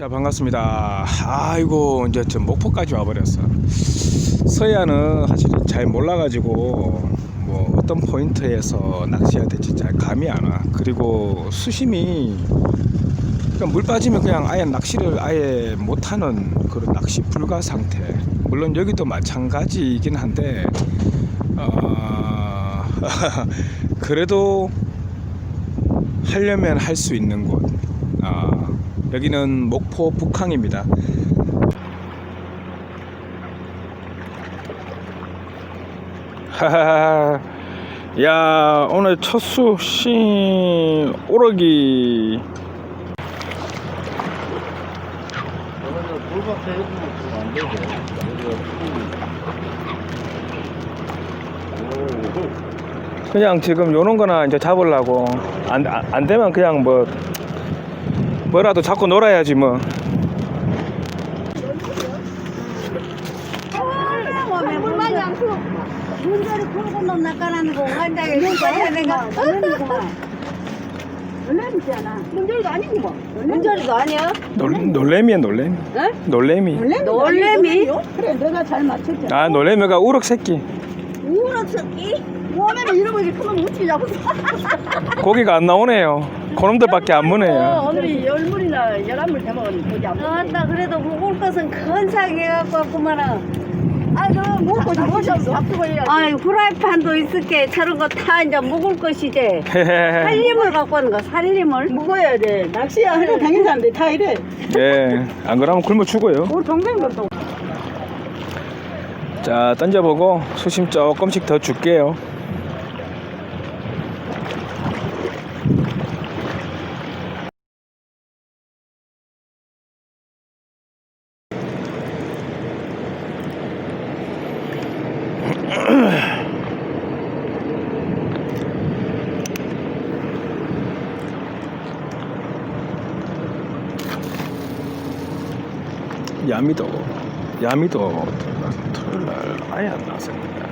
자 반갑습니다. 아이고 이제 저 목포까지 와버렸어. 서해안은 사실 잘 몰라가지고 뭐 어떤 포인트에서 낚시해야 될지 잘 감이 안 와. 그리고 수심이 그러니까 물 빠지면 그냥 아예 낚시를 아예 못하는 그런 낚시 불가 상태. 물론 여기도 마찬가지이긴 한데 어, 그래도 하려면 할 수 있는 곳. 아, 여기는 목포 북항입니다. 야, 오늘 첫수 신 오르기. 그냥 지금 요런 거나 이제 잡으려고. 안, 안, 안 되면 그냥 뭐, 뭐라도 잡고 놀아야지 뭐. 물만이 않고 문제를 풀고 놈 낚아나는 거 환장에 문제야 내가 놀래미잖아 문제리도 아니고 뭐 문제리도 아니야? 놀, 놀래미야, 놀래미. 에? 놀래미. 놀래미? 그래 내가 잘 맞췄잖아 아, 놀래미가 우럭 새끼. 우럭 새끼? 원래는 이런 거 이렇게 크면 웃지 잡았어? 고기가 안 나오네요. 그놈들밖에 안 무네요. 오늘이 열 물이나 열한 물 대먹었는데 거기 안 먹어 아따 그래도 먹을 것은 근사하게 해갖고 왔구만은 아이고 먹고 싶어서 잡수고 해야지. 아이 후라이팬도 있을게. 저런 거 다 이제 먹을 것이지. 살림을 갖고 하는 거 살림을? 먹어야 돼. 낚시야 하루 다니는 사람들이 다 이래. 예, 안 그러면 굶어 죽어요. 우리 동생들도 자, 던져보고 수심 조금씩 더 줄게요. 야미도, 야미도 토요일 날 아예 안 나왔습니다.